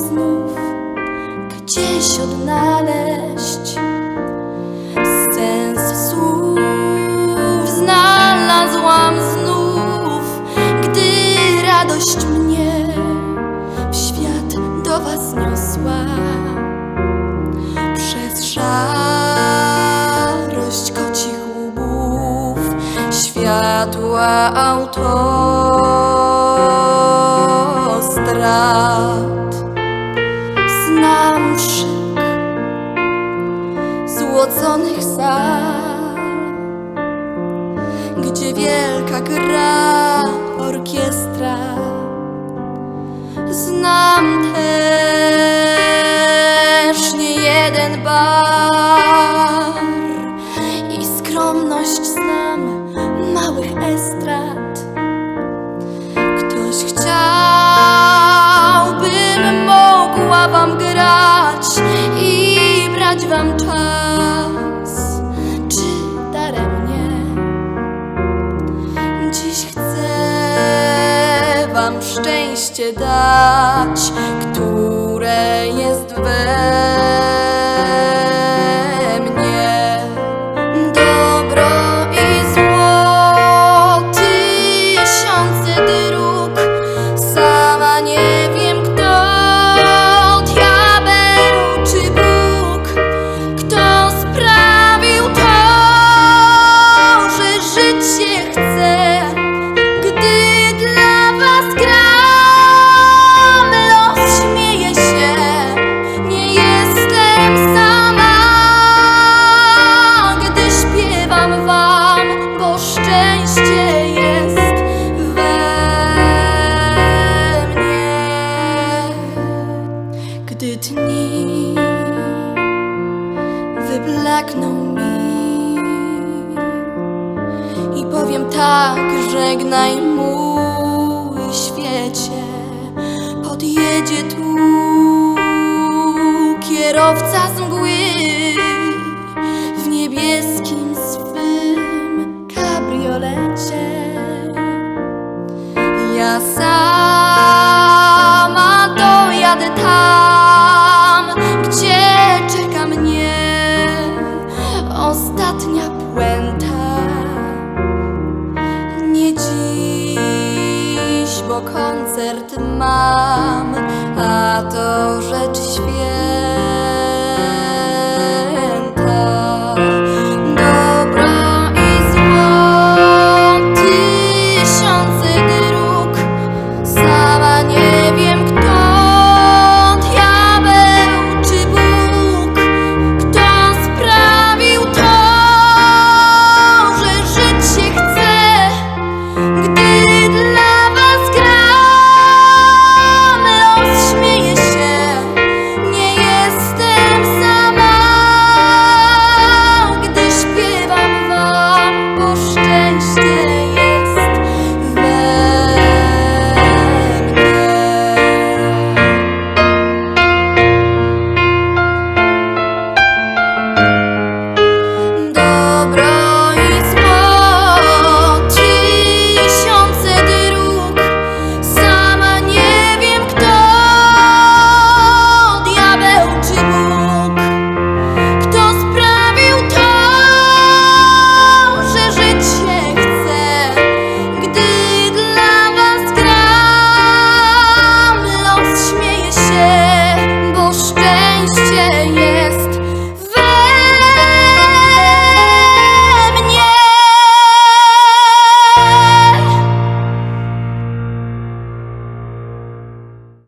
znów gdzieś odnaleźć sens słów. Znalazłam znów, gdy radość mnie w świat do Was niosła przez szarość kocich łbów światła autora. Sal, gdzie wielka gra orkiestra. Znam też nie jeden bar i skromność znam małych estrad. Ktoś chciałbym mogła wam grać i brać wam szczęście dać, które jest we mnie. Dobro i zło, tysiące dróg, sama nie dni wyblakną mi i powiem tak, żegnaj mój świecie, podjedzie tu kierowca z